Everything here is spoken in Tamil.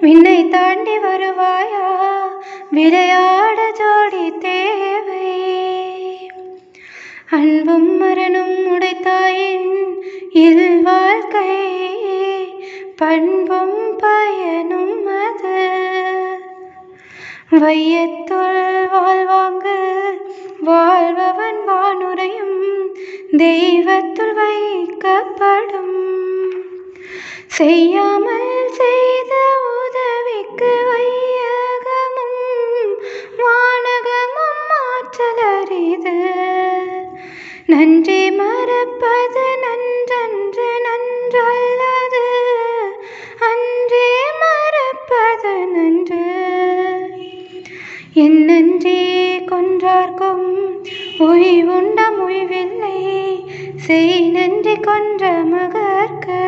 விண்ணை தாண்டி வருவாயா? விளையாட ஜோடி தேவை. அன்பும் மரணும் உடைத்தாயின் இல் வாழ்க்கை பண்பும் பயனும் அது. வையத்துள் வாழ்வாங்கு வாழ்பவன் வானுரையும் தெய்வத்துள் வைக்கப்படும். செய்யாமல் செய் நன்றி மறப்பது நன்றன்று நன்றல்லது. அன்றே மறப்பது நன்று. என் நன்றி கொன்றார்க்கும் ஓய்வுண்ட முய்வில்லை. செய் நன்றி கொன்ற மகர்க்கு